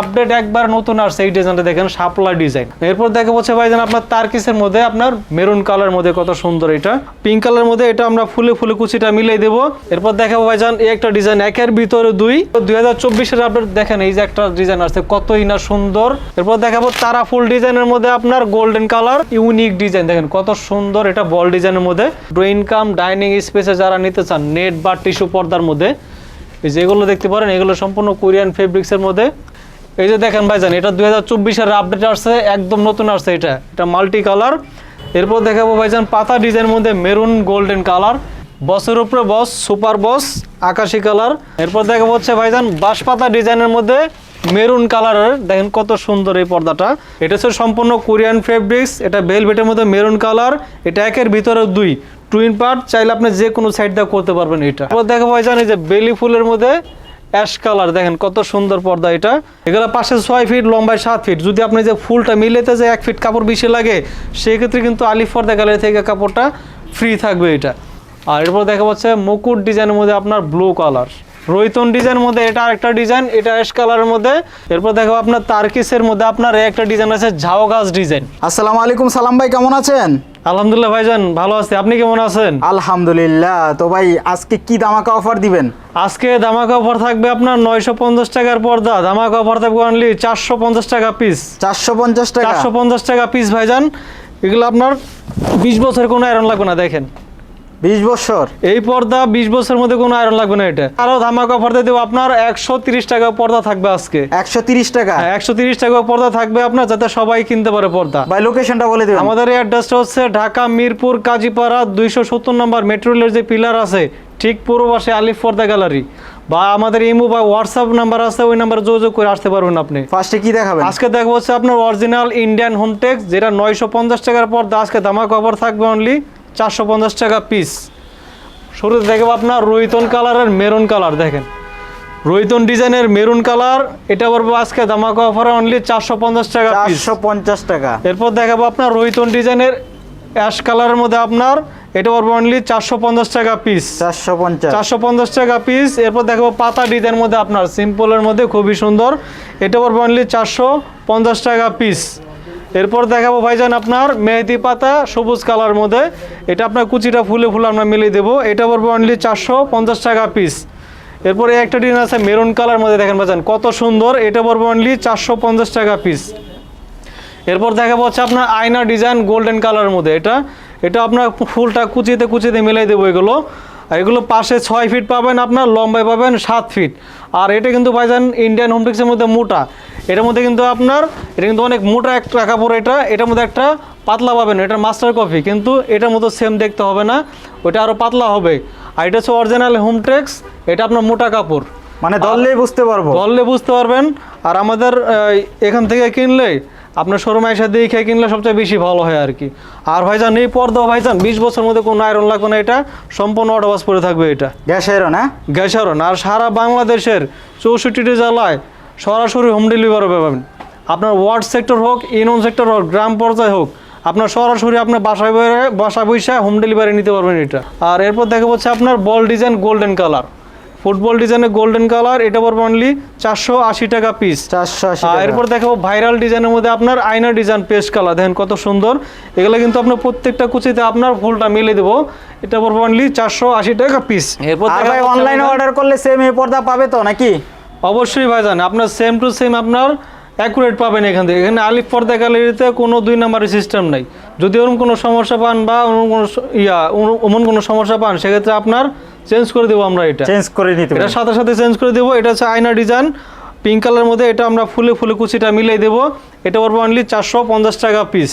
Update একবার নতুন আসছে, এই ডিজাইনটা দেখেন, শাপলা ডিজাইন এরপর দেখা হচ্ছে ভাইজান, আপনার তারকিসের মধ্যে আপনার মেরুন কালার মধ্যে কত সুন্দর এটা। পিঙ্ক কালার মধ্যে এটা আমরা ফুলে ফুলে কুচিটা মিলিয়ে দেবো। এরপর দেখাবো ভাইজান, এই একটা ডিজাইন একের ভিতরে দুই। দুই হাজার চব্বিশের আপডেট দেখেন, এই যে একটা ডিজাইন আসছে, কতই না সুন্দর। এরপর দেখাবো তারা ফুল ডিজাইনের মধ্যে আপনার গোল্ডেন কালার ইউনিক ডিজাইন দেখেন, কত সুন্দর এটা বল ডিজাইনের মধ্যে। ড্রয়িং কাম ডাইনিং স্পেসে যারা নিতে চান নেট বা টিস্যু পর্দার মধ্যে এই যে এগুলো দেখতে পারেন, এগুলো সম্পূর্ণ কোরিয়ান ফেব্রিক্সের মধ্যে। এই যে দেখেন ভাইজান, এটা দুই হাজার চব্বিশের আপডেট আসছে, একদম নতুন আসছে এটা। এটা মাল্টি কালার এরপর দেখাবো ভাইজান, পাতা ডিজাইনের মধ্যে মেরুন গোল্ডেন কালার বসের উপরে বস সুপার বস, আকাশি কালার এরপর দেখাবো হচ্ছে ভাইজান, বাঁশপাতা ডিজাইনের মধ্যে মেরুন কালারের দেখেন কত সুন্দর এই পর্দাটা। এটা হচ্ছে সম্পূর্ণ কোরিয়ান ফেব্রিক্স এটা বেলভেটের মধ্যে মেরুন কালার এটা একের ভিতরে দুই। টুইন পার্ট চাইলে আপনি যে কোনো সাইড দিয়ে করতে পারবেন এটা। তারপর দেখো ভাইজান, এই যে বেলি ফুলের মধ্যে অ্যাশ কালার দেখেন কত সুন্দর পর্দা এটা। এগুলো পাশে ছয় ফিট লম্বায় সাত ফিট যদি আপনি যে ফুলটা মিলেতে যে এক ফিট কাপড় বেশি লাগে, সেক্ষেত্রে কিন্তু আলিফ পর্দা গ্যালারি থেকে কাপড়টা ফ্রি থাকবে এটা। আর এরপর দেখা যাচ্ছে মুকুট ডিজাইনের মধ্যে আপনার ব্লু কালার রৈতন ডিজাইনের মধ্যে এটা আরেকটা ডিজাইন এটা অ্যাশ কালারের মধ্যে। এরপর দেখো আপনার তার্কিসের মধ্যে আপনার একটা ডিজাইন আছে ঝাও গাছ ডিজাইন আসসালামু আলাইকুম সালাম ভাই, কেমন আছেন? আলহামদুলিল্লাহ ভাইজান ভালো আছি। আপনি কেমন আছেন? আলহামদুলিল্লাহ। তো ভাই আজকে কি দামাকা অফার দিবেন? আজকে দামাকা অফার থাকবে আপনার নয়শো পঞ্চাশ টাকার পর্দা। দামাকা অফার থাকবে অনলি চারশো পঞ্চাশ টাকা পিস চারশো পঞ্চাশ টাকা? চারশো পঞ্চাশ টাকা পিস ভাইজান। এগুলো আপনার বিশ বছর কোনো আয়রন লাগবে না দেখেন। বিশ বছর? এই পর্দা বিশ বছরের মধ্যে কোনো আয়রন লাগবে না এটা। আরও ধামাকা অফার দিয়ে দেবো। আপনার একশো তিরিশ টাকা পর্দা থাকবে আজকে। একশো তিরিশ টাকা? হ্যাঁ একশো তিরিশ টাকা পর্দা থাকবে আপনার যাতে সবাই কিনতে পারে পর্দা। ভাই লোকেশনটা বলে দেবেন। আমাদের অ্যাড্রেসটা হচ্ছে ঢাকা মিরপুর কাজীপাড়া দুইশো সত্তর নম্বর মেট্রো রেলের যে পিলার আছে ঠিক পূর্ব পাশে আলিফ পর্দা গ্যালারি বা আমাদের ইমো বা হোয়াটসঅ্যাপ নাম্বার আছে ওই নাম্বারে যোগাযোগ করে আসতে পারবেন আপনি। ফার্স্টে কি দেখাবেন? আজকে দেখব হচ্ছে আপনার অরিজিনাল ইন্ডিয়ান হোমটেক্স যেটা নয়শো পঞ্চাশ টাকার পর আজকে দামা কভার থাকবে অনলি চারশো পঞ্চাশ টাকা পিস শুরুতে দেখব আপনার রোহিতন কালারের মেরুন কালার দেখেন। রোহিতন ডিজাইনের মেরুন কালার এটা পড়ব আজকে দামাকা অফারে অনলি চারশো পঞ্চাশ টাকা চারশো পঞ্চাশ টাকা। এরপর দেখাবো আপনার রোহিতন ডিজাইনের অ্যাশ কালারের মধ্যে আপনার এটা পড়ব অনলি চারশো পঞ্চাশ টাকা পিস চারশো পঞ্চাশ। চারশো পঞ্চাশ টাকা পিস এরপর দেখাবো পাতা ডিজাইনের মধ্যে আপনার সিম্পলের মধ্যে খুবই সুন্দর। এটা পড়ব অনলি চারশো পঞ্চাশ টাকা পিস এরপর দেখাবো ভাইজান আপনার মেহেদি পাতা, সবুজ কালার মধ্যে। এটা আপনার কুচিটা ফুলে ফুলে আমরা মিলিয়ে দেবো। এটা পড়ব অনলি চারশো পঞ্চাশ টাকা পিস এরপরে একটা ডিজাইন আছে মেরুন কালার মধ্যে, দেখেন ভাইজান, কত সুন্দর। এটা পড়ব অনলি চারশো পঞ্চাশ টাকা পিস এরপর দেখাবো হচ্ছে আপনার আয়না ডিজাইন গোল্ডেন কালারের মধ্যে এটা। এটা আপনার ফুলটা কুচিতে কুচিতে মিলাই দেবো এগুলো। এগুলো পাশে ছয় ফিট পাবেন আপনার লম্বায় পাবেন সাত ফিট আর এটা কিন্তু ভাইজান ইন্ডিয়ান হোমটেক্সের মধ্যে মোটা। এটার মধ্যে কিন্তু আপনার এটা কিন্তু অনেক মোটা একটা কাপড় এটা। এটার মধ্যে একটা পাতলা পাবেন এটা মাস্টার কফি কিন্তু এটার মতো সেম দেখতে হবে না ওটা আরও পাতলা হবে। আর এটা হচ্ছে অরিজিনাল হোমটেক্স এটা আপনার মোটা কাপড়। মানে ধরলেই বুঝতে পারব। বললে বুঝতে পারবেন। আর আমাদের এখান থেকে কিনলে আপনার শোরুমে এসে দেখে কিনলে সবচেয়ে বেশি ভালো হয় আর কি। আর ভাইজান এই পর্দা ভাইজান বিশ বছর মধ্যে কোনো আয়রন লাগবে না এটা সম্পূর্ণ অটোবাস পরে থাকবে এটা। গ্যাস আয়রন হ্যাঁ? গ্যাসারন আর সারা বাংলাদেশের চৌষট্টিটি জেলায় সরাসরি হোম ডেলিভারি পাবেন আপনার ওয়ার্ড সেক্টর হোক ইউনিয়ন সেক্টর হোক গ্রাম পর্যায়ে হোক আপনার সরাসরি আপনার বাসায় বাসা বৈশা হোম ডেলিভারি নিতে পারবেন এটা। আর এরপর দেখা হচ্ছে আপনার ball design golden colour football ডিজাইনের গোল্ডেন কালার এটা পড়বে অনলি চারশো আশি টাকা পিস চারশো আশি এরপর দেখাবো ভাইরাল ডিজাইনের মধ্যে আপনার আয়না ডিজাইন পেস্ট কালার দেখেন কত সুন্দর। এগুলো কিন্তু আপনার প্রত্যেকটা কুচিতে আপনার ফুলটা মিলে দেবো। এটা পড়বে অনলি চারশো আশি টাকা পিস এরপর অনলাইনে অর্ডার করলে সেম এ পর্দা পাবে তো নাকি? অবশ্যই ভাইজান আপনার সেম টু সেম আপনার অ্যাকুরেট পাবেন এখান থেকে। এখানে আলিফ পর্দা গ্যালারিতে কোনো দুই নাম্বারের সিস্টেম নাই। যদি ওরকম কোনো সমস্যা পান বা অন্য কোনো ইয়া অমন কোনো সমস্যা পান সেক্ষেত্রে আপনার চেঞ্জ করে দেবো আমরা এটা। চেঞ্জ করে নিতে এটা সাথে সাথে চেঞ্জ করে দেবো। এটা হচ্ছে আয়না ডিজাইন পিঙ্ক কালারের মধ্যে এটা আমরা ফুলে ফুলে কুচিটা মিলিয়ে দেবো। এটা পড়ব অনলি চারশো পঞ্চাশ টাকা পিস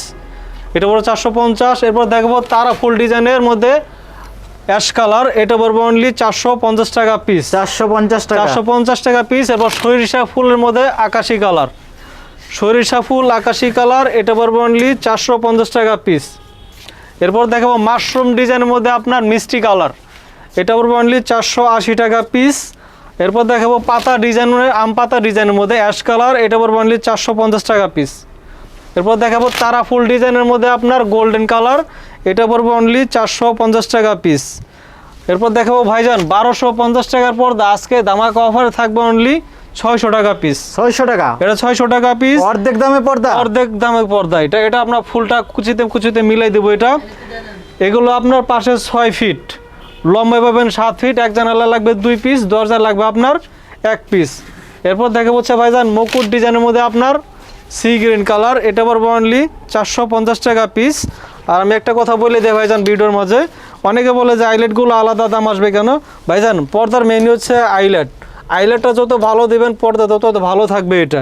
এটা পড়ব চারশো পঞ্চাশ। এরপর দেখব তারা ফুল ডিজাইনের মধ্যে অ্যাশ কালার এটা পড়ব অনলি চারশো পঞ্চাশ টাকা পিস চারশো পঞ্চাশ টাকা। চারশো পঞ্চাশ টাকা পিস এরপর সরিষা ফুলের মধ্যে আকাশি কালার সরিষা ফুল, আকাশি কালার, এটা পড়বে অনলি চারশো পঞ্চাশ টাকা পিস এরপর দেখাবো মাশরুম ডিজাইনের মধ্যে আপনার মিষ্টি কালার এটা পড়বে অনলি চারশো আশি টাকা পিস এরপর দেখাবো পাতা ডিজাইনের আম পাতা ডিজাইনের মধ্যে অ্যাশ কালার এটা পড়বে অনলি চারশো পঞ্চাশ টাকা পিস এরপর দেখাবো তারা ফুল ডিজাইনের মধ্যে আপনার গোল্ডেন কালার এটা পড়বে অনলি চারশো পঞ্চাশ টাকা পিস এরপর দেখাবো ভাইজান, বারোশো পঞ্চাশ টাকার পর্দা। আজকে দামাকা অফারে থাকবে অনলি ছয়শো টাকা পিস ছয়শো টাকা? এটা ছয়শো টাকা পিস অর্ধেক দামে পর্দা? অর্ধেক দামে পর্দা। এটা এটা আপনার ফুলটা কুচিতে কুচিতে মিলাই দেবো এটা। এগুলো আপনার পাশে ছয় ফিট লম্বায় পাবেন সাত ফিট এক জানালা লাগবে দুই পিস দরজা লাগবে আপনার এক পিস এরপর দেখা হচ্ছে ভাইজান মুকুট ডিজাইনের মধ্যে আপনার সি গ্রিন কালার এটা পড়বে অনলি চারশো পঞ্চাশ টাকা পিস আর আমি একটা কথা বলে দিই ভাইজান ভিডিওর মাঝে। অনেকে বলে যে আইলেটগুলো আলাদা দাম আসবে কেন? ভাইজান পর্দার মেনু হচ্ছে আইলেট আইলেটটা যত ভালো দেবেন পর্দা তত ভালো থাকবে এটা।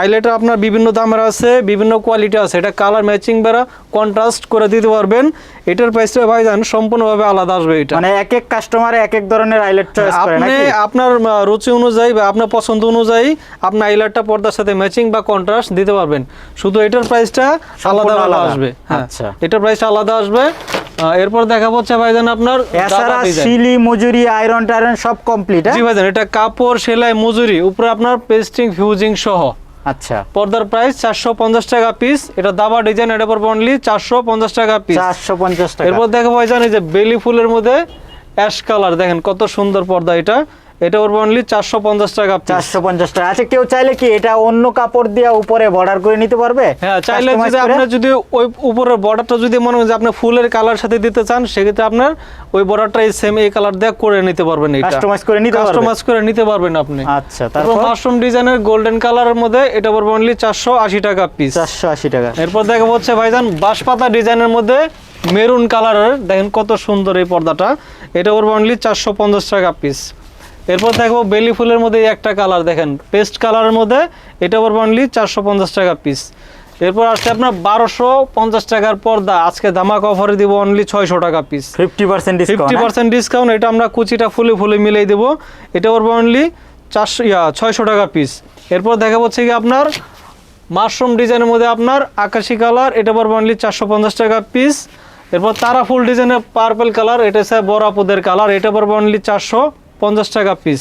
আইলেটটা আপনার বিভিন্ন দামের আছে বিভিন্ন কোয়ালিটি আছে। এটা কালার ম্যাচিং বেড়া কন্ট্রাস্ট করে দিতে পারবেন। এটার প্রাইসটা ভাইজান সম্পূর্ণভাবে আলাদা আসবে এটা। মানে এক এক কাস্টমার এক এক ধরনের আইলেট চয়েস করে আপনি আপনার রুচি অনুযায়ী বা আপনার পছন্দ অনুযায়ী আপনি আইলেটটা পর্দার সাথে ম্যাচিং বা কন্ট্রাস্ট দিতে পারবেন। শুধু এটার প্রাইসটা আলাদা আলাদা। আসবে। হ্যাঁ আচ্ছা। এটার প্রাইসটা আলাদা আসবে। এরপর দেখা হচ্ছে ভাইজান আপনার এছাড়া সিলি মজুরি আয়রন টায়রন সব কমপ্লিট জি ভাইজান এটা কাপড় সেলাই মজুরি উপরে আপনার পেস্টিং ফিউজিং সহ। আচ্ছা। পর্দার প্রাইস চারশো পঞ্চাশ টাকা পিস এটা দাবা ডিজাইন এটা পড়বে অনলি চারশো পঞ্চাশ টাকা পিস চারশো পঞ্চাশ টাকা। এরপর দেখো ভাইজান এই যে বেলি ফুলের মধ্যে অ্যাশ কালার দেখেন কত সুন্দর পর্দা এটা। এটা পড়বে অনলি চারশো পঞ্চাশ টাকা চারশো পঞ্চাশ টাকা। আচ্ছা কেউ চাইলে কি এটা অন্য কাপড় দিয়ে উপরে বর্ডার করে নিতে পারবে? হ্যাঁ চাইলে যদি আপনার যদি ওই উপরের বর্ডারটা যদি মনে হয় যে আপনি ফুলের কালার সাথে দিতে চান সেক্ষেত্রে আপনার ওই বর্ডারটা সেম এই কালার দিয়ে করে নিতে পারবেন এটা। Customize করে নিতে পারবে? কাস্টমাইজ করে নিতে পারবেন আপনি। আচ্ছা তারপর? মাশরুম ডিজাইনের গোল্ডেন কালারের মধ্যে এটা পড়বে অনলি চারশো আশি টাকা পিস চারশো আশি টাকা। এরপর দেখা হচ্ছে ভাইজান বাঁশপাতা ডিজাইনের মধ্যে মেরুন কালারের দেখেন কত সুন্দর এই পর্দাটা। এটা পড়বে অনলি চারশো পঞ্চাশ টাকা পিস এরপর দেখব বেলি ফুলের মধ্যে একটা কালার দেখেন পেস্ট কালারের মধ্যে এটা পড়বে অনলি চারশো পঞ্চাশ টাকা পিস এরপর আসছে আপনার বারোশো পঞ্চাশ টাকার পর্দা আজকে ধামাক অফারে দিব অনলি ছয়শো টাকা piece fifty percent fifty percent discount এটা আমরা কুচিটা ফুলে ফুলে মিলিয়ে দেবো। এটা পড়বে অনলি চারশো ইয়া ছয়শো টাকা পিস এরপর দেখা হচ্ছে কি আপনার মাশরুম ডিজাইনের মধ্যে আপনার আকাশি কালার এটা পড়বে অনলি চারশো পঞ্চাশ টাকা পিস এরপর তারা ফুল ডিজাইনের পার্পল কালার এটা হচ্ছে বরাপুদের কালার এটা পড়বে অনলি চারশো পঞ্চাশ টাকা পিস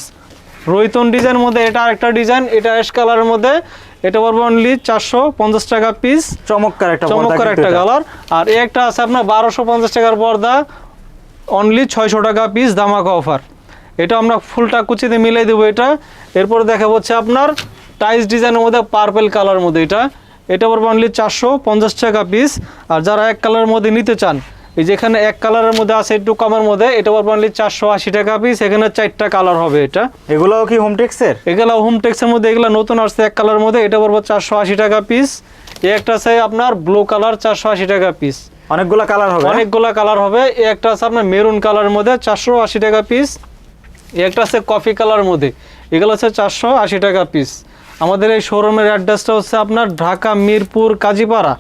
রৈতন ডিজাইনের মধ্যে এটা আরেকটা ডিজাইন এটা অ্যাশ কালারের মধ্যে। এটা পড়বে অনলি চারশো পঞ্চাশ টাকা পিস চমৎকার একটা চমৎকার একটা কালার আর এই একটা আছে আপনার বারোশো পঞ্চাশ টাকার পর্দা। অনলি ছয়শো টাকা পিস ধামাকা অফার এটা আমরা ফুলটা কুচিতে মিলাই দেবো এটা। এরপর দেখা হচ্ছে আপনার টাইস ডিজাইনের মধ্যে পার্পেল কালার মধ্যে এটা। এটা পড়বে অনলি চারশো পঞ্চাশ টাকা পিস আর যারা এক কালারের মধ্যে নিতে চান এই যেখানে এক কালারের মধ্যে আছে একটু কমের মধ্যে এটা অনলি চারশো আশি টাকা পিস এখানে চারটা কালার হবে এটা। এগুলোও কি হোম টেক্সের এগুলো হোম টেক্সের মধ্যে এগুলো নতুন আসছে এক কালার মধ্যে এটা পড়বে চারশো আশি টাকা পিস একটা আছে আপনার ব্লু কালার চারশো আশি টাকা পিস অনেকগুলো কালার হবে হ্যাঁ? অনেকগুলা কালার হবে একটা আছে আপনার মেরুন কালারের মধ্যে চারশো আশি টাকা পিস একটা আছে কফি কালার মধ্যে এগুলো হচ্ছে চারশো আশি টাকা পিস আমাদের এই শোরুমের অ্যাড্রেসটা হচ্ছে আপনার ঢাকা মিরপুর কাজীপাড়া।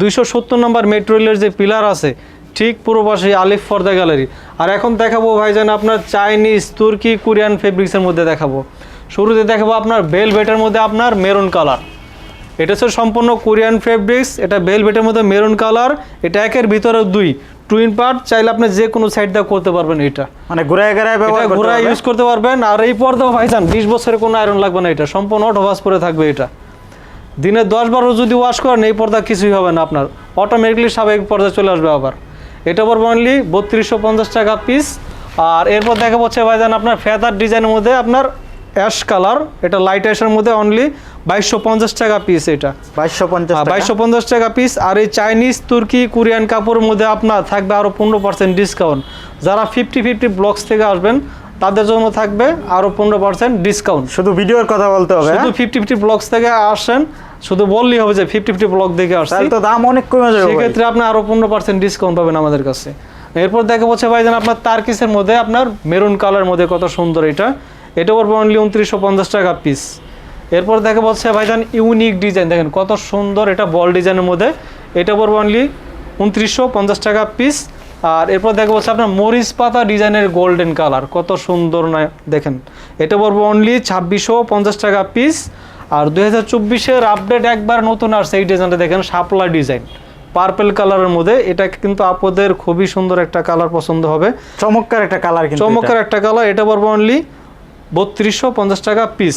দুইশো সত্তর নম্বর মেট্রো রেলের যে পিলার আছে ঠিক পুরো পাশে আলিফ ফর্দা গ্যালারি। আর এখন দেখাবো ভাইজান আপনার চাইনিজ তুর্কি কোরিয়ান ফেব্রিক্সের মধ্যে দেখাবো। শুরুতে দেখাবো আপনার বেলভেটের মধ্যে আপনার মেরুন কালার। এটা হচ্ছে সম্পূর্ণ কোরিয়ান ফেব্রিক্স এটা বেলভেটের মধ্যে মেরুন কালার এটা একের ভিতরে দুই। টুইন পার্ট চাইলে আপনি যে কোনো সাইড দিয়ে করতে পারবেন এটা। মানে ঘুরায় ঘুরায় ব্যবহার ইউজ করতে পারবেন? আর এই পর্দাও ভাইজান বিশ বছরের কোনো আয়রন লাগবে না এটা। সম্পূর্ণ অটোভাস পরে থাকবে এটা। দিনে দশ বারো যদি ওয়াশ করেন এই পর্দা কিছুই হবে না আপনার। অটোমেটিকলি স্বাভাবিক পর্দা চলে আসবে আবার। এটা পড়বে অনলি বত্রিশশো পঞ্চাশ টাকা পিস আর এরপর দেখা হচ্ছে ভাইজান আপনার ফেদার ডিজাইনের মধ্যে আপনার অ্যাশ কালার এটা লাইট অ্যাশের মধ্যে অনলি বাইশশো পঞ্চাশ টাকা পিস এটা। বাইশশো পঞ্চাশ বাইশশো পঞ্চাশ টাকা পিস আর এই চাইনিজ তুর্কি কোরিয়ান কাপড়ের মধ্যে আপনার থাকবে আরও পনেরো পার্সেন্ট ডিসকাউন্ট যারা ফিফটি ফিফটি ব্লকস থেকে আসবেন তাদের জন্য থাকবে আরও পনেরো পার্সেন্ট ডিসকাউন্ট শুধু ভিডিওর কথা বলতে হবে শুধু হ্যাঁ? ফিফটি ফিফটি ব্লকস থেকে আসেন শুধু বললেই হবে যে ফিফটি ফিফটি ব্লক দেখে আসছি। তো দাম অনেক কমে যাবে। সেক্ষেত্রে আপনি আরও পনেরো পার্সেন্ট ডিসকাউন্ট পাবেন আমাদের কাছে। এরপর দেখা হচ্ছে ভাইজান আপনার তারকিসের মধ্যে আপনার মেরুন কালার মধ্যে কত সুন্দর এটা। এটা পড়বে অনলি উনত্রিশশো পঞ্চাশ টাকা পিস এরপর দেখা হচ্ছে ভাইজান ইউনিক ডিজাইন দেখেন কত সুন্দর এটা বল ডিজাইনের মধ্যে। এটা পড়বে অনলি উনত্রিশশো পঞ্চাশ টাকা পিস আর এরপর দেখা হচ্ছে আপনার মরিচ পাতা ডিজাইনের গোল্ডেন কালার কত সুন্দর না দেখেন। এটা পড়বে অনলি ছাব্বিশশো পঞ্চাশ টাকা পিস আর দুই হাজার চব্বিশের আপডেট একবার নতুন আসছে এই ডিজাইনটা দেখেন শাপলা ডিজাইন পার্পেল কালারের মধ্যে এটা কিন্তু আপনাদের খুবই সুন্দর একটা কালার পছন্দ হবে। চমৎকার একটা কালার চমৎকার একটা কালার এটা পড়বে অনলি বত্রিশশো পঞ্চাশ টাকা পিস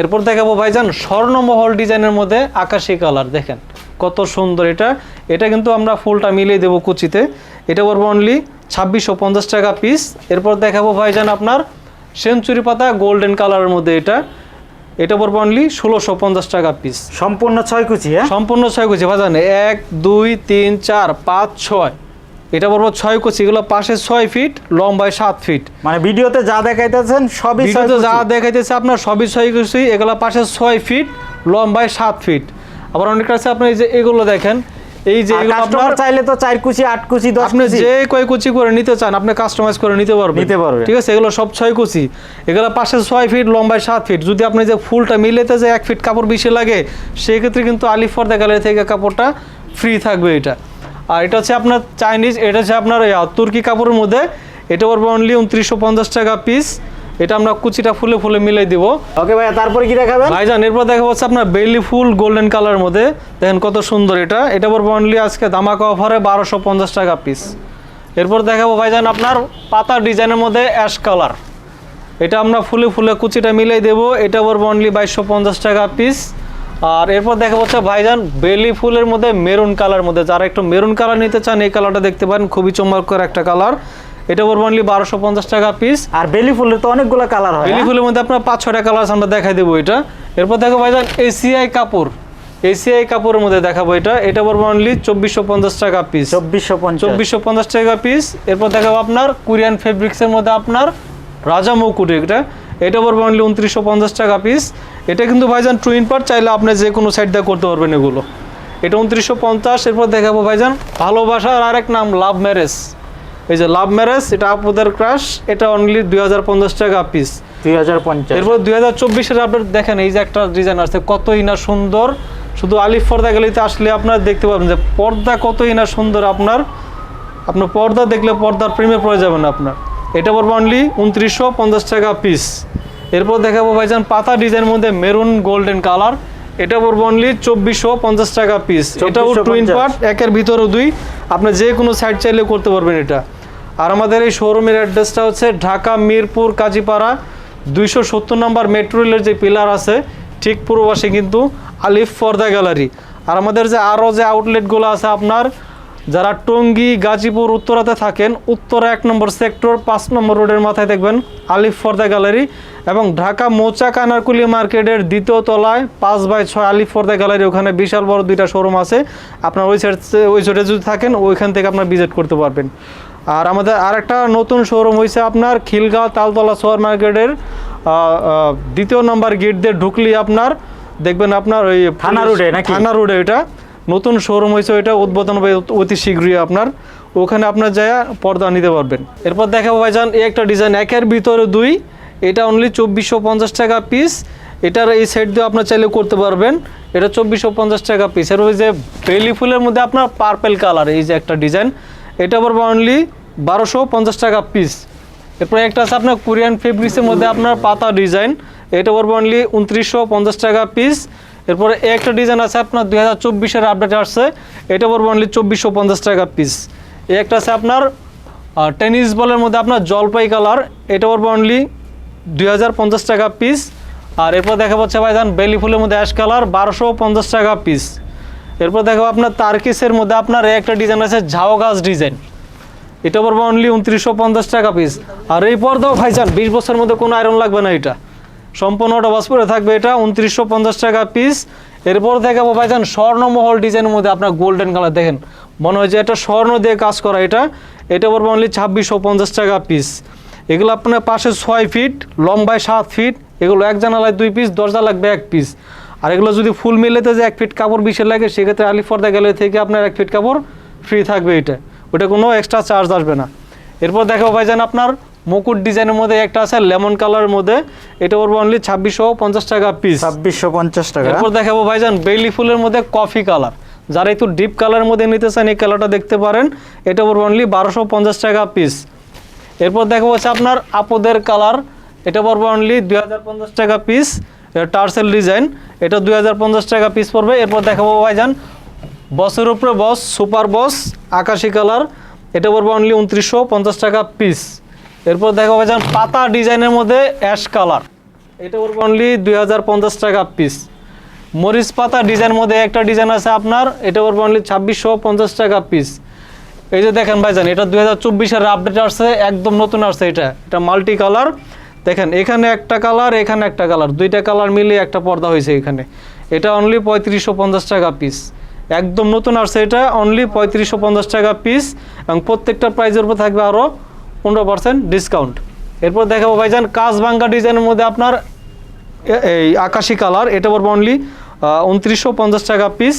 এরপর দেখাবো ভাইজান স্বর্ণমহল ডিজাইনের মধ্যে আকাশি কালার দেখেন কত সুন্দর এটা। এটা কিন্তু আমরা ফুলটা মিলিয়ে দেবো কুচিতে। এটা পড়বে অনলি ছাব্বিশশো পঞ্চাশ টাকা পিস এরপর দেখাবো ভাইজান আপনার সেঞ্চুরি পাতা গোল্ডেন কালারের মধ্যে এটা। এটা পড়বে অনলি ষোলোশো পঞ্চাশ টাকা পিস সম্পূর্ণ ছয় কুচি হ্যাঁ? সম্পূর্ণ ছয় কুচি বাজান। এক দুই তিন চার পাঁচ ছয়। এটা বলব ছয় কুচি এগুলো পাশে ছয় ফিট লম্বায় সাত ফিট মানে ভিডিওতে যা দেখাইতেছেন সবই ভিডিওতে যা দেখাইতেছে আপনার সবই ছয় কুচি এগুলো পাশে ছয় ফিট লম্বায় সাত ফিট আবার অনেক আছে আপনি এই যে এগুলো দেখেন এই যে কাস্টমার আপনার চাইলে তো চার কুচি আট কুচি দশ আপনি কুচি। যে কয় কুচি করে নিতে চান আপনি কাস্টমাইজ করে নিতে পারবেন। নিতে পারবেন। ঠিক আছে? এগুলো সব ছয় কুচি। এগুলো পাশে ছয় ফিট লম্বায় সাত ফিট যদি আপনি যে ফুলটা মিলেতে যে এক ফিট কাপড় বেশি লাগে সেই ক্ষেত্রে কিন্তু আলিফ ফর্দা গ্যালারি থেকে কাপড়টা ফ্রি থাকবে এটা। আর এটা হচ্ছে আপনার চাইনিজ এটা হচ্ছে আপনার তুর্কি কাপড়ের মধ্যে এটা পড়বে অনলি উনত্রিশশো পঞ্চাশ টাকা পিস এটা আমরা কুচিটা ফুলে ফুলে মিলাই দিব। ওকে ভাইয়া তারপরে কি দেখাবেন? ভাইজান এরপর দেখা হচ্ছে আপনার বেলি ফুল গোল্ডেন কালার মধ্যে। দেখেন কত সুন্দর এটা। এটা পড়বে অনলি আজকে ধামাকা অফারে বারোশো পঞ্চাশ টাকা পিস এরপর দেখাবো ভাইজান আপনার পাতা ডিজাইনের মধ্যে অ্যাশ কালার এটা আমরা ফুলে ফুলে কুচিটা মিলাই দেবো। এটা পড়বে অনলি বাইশশো পঞ্চাশ টাকা পিস আর এরপর দেখা হচ্ছে ভাইজান বেলি ফুলের মধ্যে মেরুন কালার মধ্যে। যারা একটু মেরুন কালার নিতে চান এই কালারটা দেখতে পারেন। খুবই চমৎকার একটা কালার এটা পড়বে অনলি বারোশো পঞ্চাশ টাকা পিস আর বেলি ফুলের তো অনেকগুলো কালার হয় বেলি হ্যাঁ? ফুলের মধ্যে আপনার পাঁচ ছটা কালার আমরা দেখাই দেবো এটা। এরপর দেখো ভাইজান এসিআই কাপড়। এসিআই কাপড়ের মধ্যে দেখাবো এটা। এটা পড়ব অনলি চব্বিশশো পঞ্চাশ টাকা পিস চব্বিশশো চব্বিশশো পঞ্চাশ টাকা পিস এরপর দেখাবো আপনার কোরিয়ান ফেব্রিক্সের মধ্যে আপনার রাজা মৌকুট এটা। এটা পড়বে অনলি উনত্রিশশো পঞ্চাশ টাকা পিস এটা কিন্তু ভাইজান টুইন পার্ট চাইলে আপনি যে কোনো সাইড দিয়ে করতে পারবেন এগুলো। এটা উনত্রিশশো পঞ্চাশ এরপর দেখাবো ভাইজান ভালোবাসার আরেক নাম লাভ ম্যারেজ এই যে লাভ ম্যারেজ এটা আপুদের ক্রাশ এটা অনলি দুই হাজার পঞ্চাশ টাকা পিস দুই হাজার পঞ্চাশ। এরপর দুই হাজার চব্বিশের আপডেট দেখেন এই যে একটা ডিজাইন আছে কতই না সুন্দর। শুধু আলিফ পর্দা গেলিতে আসলে আপনারা দেখতে পাবেন যে পর্দা কতই না সুন্দর আপনার। আপনার পর্দা দেখলে পর্দার প্রেমে পড়ে যাবেন আপনার। এটা পড়বে অনলি উনত্রিশশো পঞ্চাশ টাকা পিস এরপর দেখাবো ভাইজান পাতা ডিজাইনের মধ্যে মেরুন গোল্ডেন কালার এটা পড়বে অনলি চব্বিশশো পঞ্চাশ টাকা পিস এটাও 2450 টুইন পার্ট একের ভিতরে দুই। আপনি যে কোনো সাইড চাইলে করতে পারবেন এটা। আর আমাদের এই শোরুমের অ্যাড্রেসটা হচ্ছে ঢাকা, মিরপুর, কাজীপাড়া, দুইশো সত্তর নম্বর মেট্রো রেলের যে পিলার আছে, ঠিক পূর্বপাশে কিন্তু আলিফ ফর্দা গ্যালারি। আর আমাদের যে আরও যে আউটলেটগুলো আছে আপনার, যারা টঙ্গী, গাজীপুর, উত্তরাতে থাকেন, উত্তরা এক নম্বর সেক্টর, পাঁচ নম্বর রোডের মাথায় দেখবেন আলিফ ফর্দা গ্যালারি এবং ঢাকা মোচা কানারকুলি মার্কেটের দ্বিতীয় তলায় পাঁচ বাই ছয় আলিফ ফর্দা গ্যালারি, ওখানে বিশাল বড় দুইটা শোরুম আছে। আপনার ওই সাইড ওই সাইডে যদি থাকেন, ওইখান থেকে আপনার ভিজিট করতে পারবেন। আর আমাদের আরেকটা নতুন শোরুম হয়েছে আপনার খিলগাঁও তালতলা সুপার মার্কেটের দ্বিতীয় নম্বর গেট দিয়ে ঢুকলি আপনার দেখবেন আপনার ওই থানা রোডে নাকি? থানা রোডে এটা। নতুন শোরুম হয়েছে ওইটা উদ্বোধন হবে অতি শীঘ্রই আপনার। ওখানে আপনার যায় পর্দা নিতে পারবেন। এরপর দেখাবো ভাইজান এই একটা ডিজাইন একের ভিতরে দুই। এটা অনলি চব্বিশশো পঞ্চাশ টাকা পিস এটার এই সাইড দিয়ে আপনার চাইলে করতে পারবেন। এটা চব্বিশশো পঞ্চাশ টাকা পিস এর ওই যে বেলি ফুলের মধ্যে আপনার পার্পেল কালার এই যে একটা ডিজাইন এটা পড়বে অনলি বারোশো পঞ্চাশ টাকা পিস এরপরে একটা আছে আপনার কোরিয়ান ফেব্রিক্সের মধ্যে আপনার পাতা ডিজাইন এটা পড়বে অনলি উনত্রিশশো পঞ্চাশ টাকা পিস এরপরে একটা ডিজাইন আছে আপনার দুই হাজার চব্বিশের আপডেট আসছে। এটা পড়বে অনলি চব্বিশশো পঞ্চাশ টাকা পিস একটা আছে আপনার টেনিস বলের মধ্যে আপনার জলপাই কালার এটা পড়বে অনলি দুই হাজার পঞ্চাশ টাকা পিস আর এরপর দেখা পাচ্ছে ভাইজান বেলি ফুলের মধ্যে অ্যাশ কালার বারোশো পঞ্চাশ টাকা পিস এরপর দেখো আপনার তার্কিসের মধ্যে আপনার একটা ডিজাইন আছে ঝাও গাছ ডিজাইন এটা পড়বে অনলি উনত্রিশশো পঞ্চাশ টাকা পিস আর এই পর্দাও ভাইজান, বিশ বছরের মধ্যে কোনো আয়রন লাগবে না এটা। সম্পূর্ণ ডবাস পরে থাকবে এটা, উনত্রিশশো পঞ্চাশ টাকা পিস এরপর দেখাবো ভাইজান স্বর্ণমহল ডিজাইনের মধ্যে আপনার গোল্ডেন কালার দেখেন। মনে হয় যে এটা স্বর্ণ দিয়ে কাজ করা এটা। এটা পড়বে অনলি ছাব্বিশশো পঞ্চাশ টাকা পিস এগুলো আপনার পাশে ছয় ফিট লম্বায় সাত ফিট এগুলো এক জানালায় দুই পিস দরজা লাগবে এক পিস আর এগুলো যদি ফুল মিলেতে যে এক ফিট কাপড় বিশের লাগে সেক্ষেত্রে আলি ফর্দা গেলে থেকে আপনার এক ফিট কাপড় ফ্রি থাকবে এটা। ওটা কোনো এক্সট্রা চার্জ আসবে না। এরপর দেখাবো ভাইজান আপনার মুকুট ডিজাইনের মধ্যে একটা আছে লেমন কালারের মধ্যে। এটা পড়বে অনলি ছাব্বিশশো পঞ্চাশ টাকা পিস ছাব্বিশশো পঞ্চাশ টাকা। এরপর দেখাবো ভাইজান বেলি ফুলের মধ্যে কফি কালার যারা একটু ডিপ কালারের মধ্যে নিতে চান এই কালারটা দেখতে পারেন। এটা পড়বে অনলি বারোশো পঞ্চাশ টাকা পিস এরপর দেখাবো হচ্ছে আপনার আপদের কালার এটা পড়বে অনলি দুই হাজার পঞ্চাশ টাকা পিস টার্সেল ডিজাইন। এটা দুই হাজার পঞ্চাশ টাকা পিস পড়বে। এরপর দেখাবো ভাইজান বসের উপরে বস, সুপার বস, আকাশি কালার। এটা পড়বে অনলি উনত্রিশশো পঞ্চাশ টাকা পিস এরপর দেখাবো ভাইজান পাতা ডিজাইনের মধ্যে অ্যাশ কালার এটা পড়বে অনলি দুই হাজার পঞ্চাশ টাকা পিস মরিচ পাতা ডিজাইন মধ্যে একটা ডিজাইন আছে আপনার। এটা পড়বে অনলি ছাব্বিশশো পঞ্চাশ টাকা পিস এই যে দেখেন ভাইজান এটা দুই হাজার চব্বিশের আপডেট আসছে, একদম নতুন আসছে এটা। এটা মাল্টি কালার দেখেন, এখানে একটা কালার এখানে একটা কালার দুইটা কালার মিলিয়ে একটা পর্দা হয়েছে এখানে। এটা অনলি পঁয়ত্রিশশো পঞ্চাশ টাকা পিস একদম নতুন আসছে এটা অনলি পঁয়ত্রিশশো পঞ্চাশ টাকা পিস এবং প্রত্যেকটা প্রাইজের উপর থাকবে আরও পনেরো পার্সেন্ট ডিসকাউন্ট এরপর দেখাবো ভাইজান কাজ ভাঙ্গা ডিজাইনের মধ্যে আপনার এই আকাশি কালার এটা পড়বে অনলি উনত্রিশশো পঞ্চাশ টাকা পিস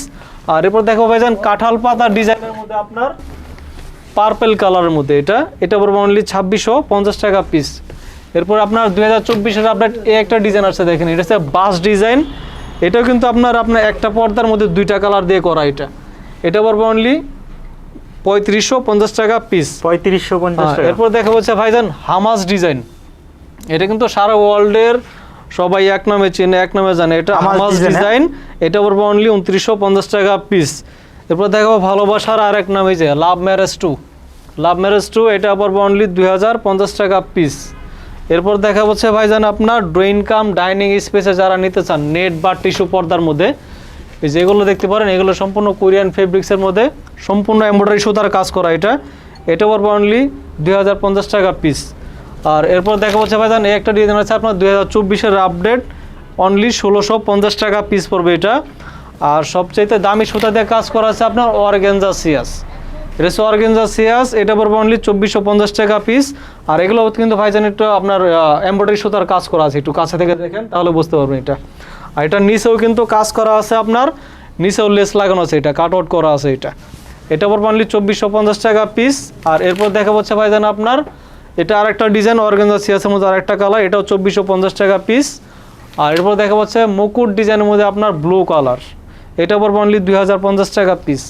আর এরপর দেখো ভাইজান, কাঁঠাল পাতা ডিজাইনের মধ্যে আপনার পার্পেল কালারের মধ্যে এটা। এটা পড়বে অনলি ছাব্বিশশো পঞ্চাশ টাকা পিস এরপর আপনার দুই হাজার চব্বিশের আপনার এ একটা ডিজাইন আছে দেখেন এটা হচ্ছে বাস ডিজাইন এটাও কিন্তু আপনার আপনার একটা পর্দার মধ্যে দুইটা কালার দিয়ে করা এটা। এটা পড়বে অনলি পঁয়ত্রিশশো পঞ্চাশ টাকা পিস পঁয়ত্রিশশো পঞ্চাশ হ্যাঁ, এরপর দেখা হচ্ছে ভাইজান হামাস ডিজাইন এটা কিন্তু সারা ওয়ার্ল্ডের সবাই এক নামে চেনে এক নামে জানে। এটা হামাস হামাস ডিজাইন এটা পড়বে অনলি উনত্রিশশো পঞ্চাশ টাকা পিস এরপর দেখাবো ভালোবাসার আর এক নামে যে love marriage two love marriage two এটা পড়বে অনলি দুই হাজার পঞ্চাশ টাকা পিস এরপর দেখা হচ্ছে ভাইজান আপনার ড্রয়িং কাম, ডাইনিং স্পেসে যারা নিতে চান, নেট বা টিস্যু পর্দার মধ্যে। এই যেগুলো দেখতে পারেন, এগুলো সম্পূর্ণ কোরিয়ান ফেব্রিক্সের মধ্যে, সম্পূর্ণ এমব্রয়ডারি সুতার কাজ করা এটা। এটা পড়বে অনলি দুই হাজার পঞ্চাশ টাকা পিস আর এরপর দেখা হচ্ছে ভাইজান, এই একটা ডিজাইন আছে আপনার দুই হাজার চব্বিশের আপডেট অনলি ষোলোশো পঞ্চাশ টাকা পিস পড়বে এটা। আর সবচাইতে দামি সুতা দিয়ে কাজ করা আছে আপনার অর্গেনজা সিয়াস। এটা হচ্ছে সিয়াস, এটা পড়বে অনলি চব্বিশশো পঞ্চাশ টাকা পিস আর এগুলো কিন্তু ভাইজান একটু আপনার এমব্রয়ডারি সুতার কাজ করা আছে, একটু কাছে থেকে দেখেন, তাহলে বুঝতে পারবেন এটা। আর এটা নিচেও কিন্তু কাজ করা আছে আপনার, নিচেও লেস লাগানো আছে এটা কাট আউট করা আছে এটা। এটা পড়বে অনলি চব্বিশশো পঞ্চাশ টাকা পিস আর এরপর দেখা যাচ্ছে ভাইজান আপনার, এটা আরেকটা ডিজাইন অর্গেনজা সিয়াসের মধ্যে আরেকটা কালার এটাও চব্বিশশো পঞ্চাশ টাকা পিস আর এরপর দেখা যাচ্ছে মুকুট ডিজাইনের মধ্যে আপনার ব্লু কালার এটা পড়বে অনলি দুই হাজার পঞ্চাশ টাকা পিস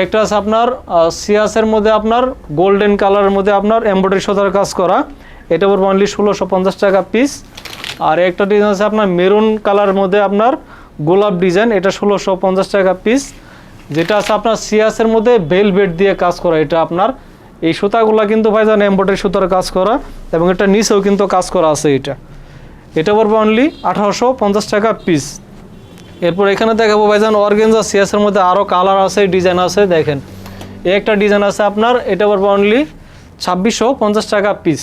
একটা আছে আপনার সিয়াসের মধ্যে আপনার, গোল্ডেন কালারের মধ্যে আপনার এমব্রয়ডারি সুতার কাজ করা। এটা পড়বে অনলি ষোলোশো পঞ্চাশ টাকা পিস আর একটা ডিজাইন আছে আপনার মেরুন কালারের মধ্যে আপনার গোলাপ ডিজাইন এটা ষোলোশো পঞ্চাশ টাকা পিস যেটা আছে আপনার সিয়াসের মধ্যে বেলভেট দিয়ে কাজ করা, এটা আপনার। এই সুতাগুলা কিন্তু ভাই ভাইজান এমব্রয়ডারি সুতার কাজ করা এবং এটা নিচেও কিন্তু কাজ করা আছে এটা। এটা পড়বে অনলি আঠারোশো পঞ্চাশ টাকা পিস এরপর এখানে দেখাবো ভাইজান অর্গেনজা সিয়াসের মধ্যে আরও কালার আছে ডিজাইন আছে দেখেন। এই একটা ডিজাইন আছে আপনার এটা পড়বে অনলি ছাব্বিশশো পঞ্চাশ টাকা পিস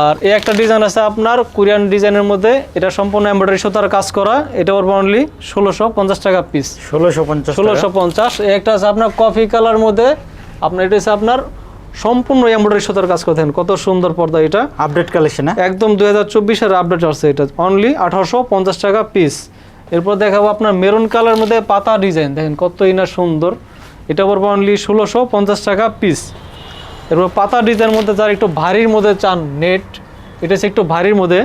আর এই একটা ডিজাইন আছে আপনার কোরিয়ান ডিজাইনের মধ্যে এটা সম্পূর্ণ এমব্রয়ডারি সুতার কাজ করা এটা পড়বে অনলি ষোলোশো পঞ্চাশ টাকা পিস ষোলোশো পঞ্চাশ ষোলোশো পঞ্চাশ একটা আছে আপনার কফি কালার মধ্যে আপনার এটা হচ্ছে আপনার সম্পূর্ণ এমব্রয়ডারি সুতার কাজ করতেন কত সুন্দর পর্দা এটা। আপডেট কালেকশন হ্যাঁ? একদম দুই হাজার চব্বিশের আপডেট আসছে এটা অনলি আঠারোশো পঞ্চাশ টাকা পিস এরপর দেখাবো আপনার মেরুন কালার মধ্যে পাতা ডিজাইন। দেখেন কতই না সুন্দর। এটা পড়বে অনলি ষোলোশো পঞ্চাশ টাকা পিস এরপর পাতা ডিজাইনের মধ্যে যারা একটু ভারীর মধ্যে চান নেট এটা হচ্ছে একটু ভারীর মধ্যে,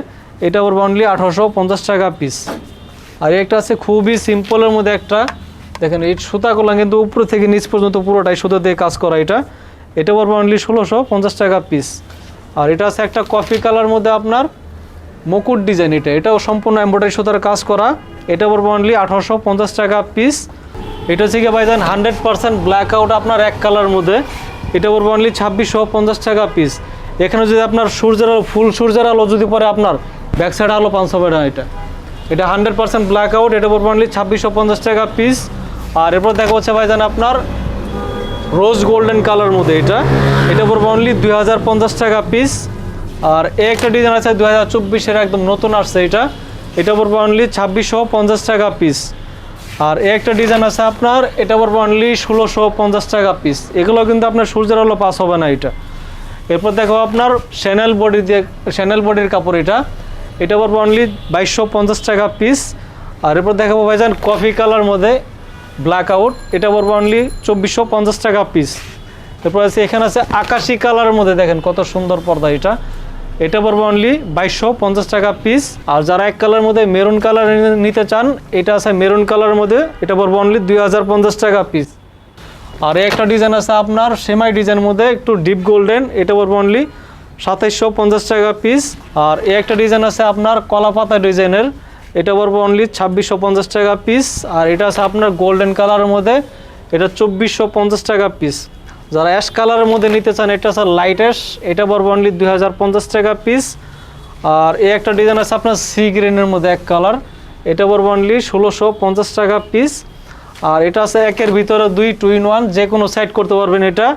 এটা পড়বে অনলি আঠারোশো পঞ্চাশ টাকা পিস আর একটা আছে খুবই সিম্পলের মধ্যে একটা। দেখেন এই সুতাগুলো কিন্তু উপর থেকে নিচ পর্যন্ত পুরোটাই সুতো দিয়ে কাজ করা এটা। এটা পড়বে অনলি ষোলোশো পঞ্চাশ টাকা পিস আর এটা আছে একটা কফি কালার মধ্যে আপনার মুকুট ডিজাইন এটা। এটাও সম্পূর্ণ এমব্রয়ডারি সুতার কাজ করা। এটা পড়বে অনলি আঠারোশো পঞ্চাশ টাকা পিস এটা হচ্ছে গিয়ে ভাইজান হান্ড্রেড পার্সেন্ট ব্ল্যাক আউট আপনার এক কালার মধ্যে। এটা পড়বে অনলি ছাব্বিশশো পঞ্চাশ টাকা পিস এখানে যদি আপনার সূর্যের আলো ফুল সূর্যের আলো যদি পরে আপনার ব্যাক সাইড আলো পাঁচশো না এটা। এটা হান্ড্রেড পার্সেন্ট ব্ল্যাক আউট এটা পড়বে অনলি ছাব্বিশশো পঞ্চাশ টাকা পিস আর এরপর দেখা হচ্ছে ভাইজান আপনার রোজ গোল্ডেন কালার মধ্যে এটা। এটা পড়বে অনলি দুই হাজার পঞ্চাশ টাকা পিস আর একটা ডিজাইন আছে দু হাজার চব্বিশের, একদম নতুন আসছে এটা। এটা পড়বে অনলি ছাব্বিশশো পঞ্চাশ টাকা পিস আর এই একটা ডিজাইন আছে আপনার, এটা পড়বে অনলি ষোলোশো পঞ্চাশ টাকা পিস এগুলো কিন্তু আপনার সূর্যের আলো পাস হবে না এটা। এরপর দেখো আপনার শ্যানেল বডি দিয়ে শ্যানেল বডির কাপড় এটা। এটা পড়বে অনলি বাইশশো পঞ্চাশ টাকা পিস আর এরপর দেখাবো ভাইজান কফি কালার মধ্যে ব্ল্যাক আউট এটা পড়বে অনলি চব্বিশশো পঞ্চাশ টাকা পিস এরপর আছে, এখানে আছে আকাশি কালারের মধ্যে দেখেন কত সুন্দর পর্দা এটা। এটা পড়বে অনলি বাইশশো পঞ্চাশ টাকা পিস আর যারা এক কালারের মধ্যে মেরুন কালার নিতে চান, এটা আছে মেরুন কালারের মধ্যে। এটা পড়বে অনলি দুই হাজার পঞ্চাশ টাকা পিস আর একটা ডিজাইন আছে আপনার সেমাই ডিজাইনের মধ্যে, একটু ডিপ গোল্ডেন এটা পড়বে অনলি সাতাইশশো পঞ্চাশ টাকা পিস আর এই একটা ডিজাইন আছে আপনার কলা পাতা ডিজাইনের এটা পড়বে অনলি ছাব্বিশশো পঞ্চাশ টাকা পিস আর এটা আছে আপনার গোল্ডেন কালারের মধ্যে, এটা চব্বিশশো পঞ্চাশ টাকা পিস যারা অ্যাশ কালারের মধ্যে নিতে চান এটা আছে লাইট অ্যাশ এটা পড়বে অনলি দুই হাজার পঞ্চাশ টাকা পিস আর এই একটা ডিজাইন আছে আপনার সি গ্রিনের মধ্যে এক কালার এটা পড়বে অনলি ষোলোশো পঞ্চাশ টাকা পিস আর এটা আছে একের ভিতরে দুই টু ইন ওয়ান যে কোনো সাইড করতে পারবেন এটা।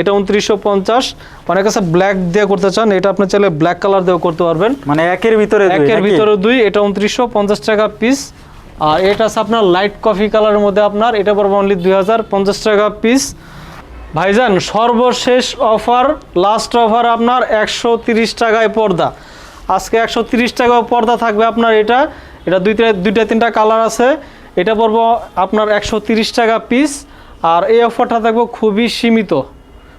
এটা উনত্রিশশো পঞ্চাশ। অনেক আছে ব্ল্যাক দিয়ে করতে চান এটা আপনি চাইলে ব্ল্যাক কালার দিয়েও করতে পারবেন। মানে একের ভিতরে একের ভিতরে দুই এটা উনত্রিশশো পঞ্চাশ টাকা পিস আর এটা আছে আপনার লাইট কফি কালারের মধ্যে আপনার এটা পড়বে অনলি দুই হাজার পঞ্চাশ টাকা পিস ভাইজান সর্বশেষ অফার লাস্ট অফার আপনার একশো তিরিশ টাকায় পর্দা। আজকে একশো তিরিশ টাকায় পর্দা থাকবে আপনার এটা। এটা দুইটা দুইটা তিনটা কালার আছে। এটা পড়ব আপনার একশো তিরিশ টাকা পিস আর এই অফারটা থাকবে খুবই সীমিত।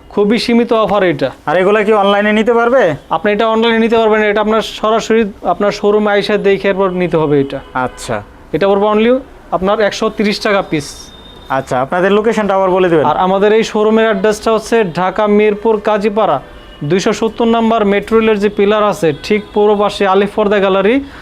খুবই সীমিত অফার এটা। আর এগুলো কি অনলাইনে নিতে পারবে? আপনি এটা অনলাইনে নিতে পারবেন। এটা আপনার সরাসরি আপনার শোরুমে আইসা দেখে এরপর নিতে হবে এটা। আচ্ছা। এটা পড়বে অনলি আপনার একশো তিরিশ টাকা পিস আচ্ছা আপনাদের লোকেশনটা আবার বলে দেবেন। আর আমাদের এই শোরুমের অ্যাড্রেসটা হচ্ছে ঢাকা, মিরপুর, কাজীপাড়া, দুইশো সত্তর নাম্বার মেট্রো রেলের যে পিলার আছে, ঠিক পূর্ব পাশে আলিফর্দা গ্যালারি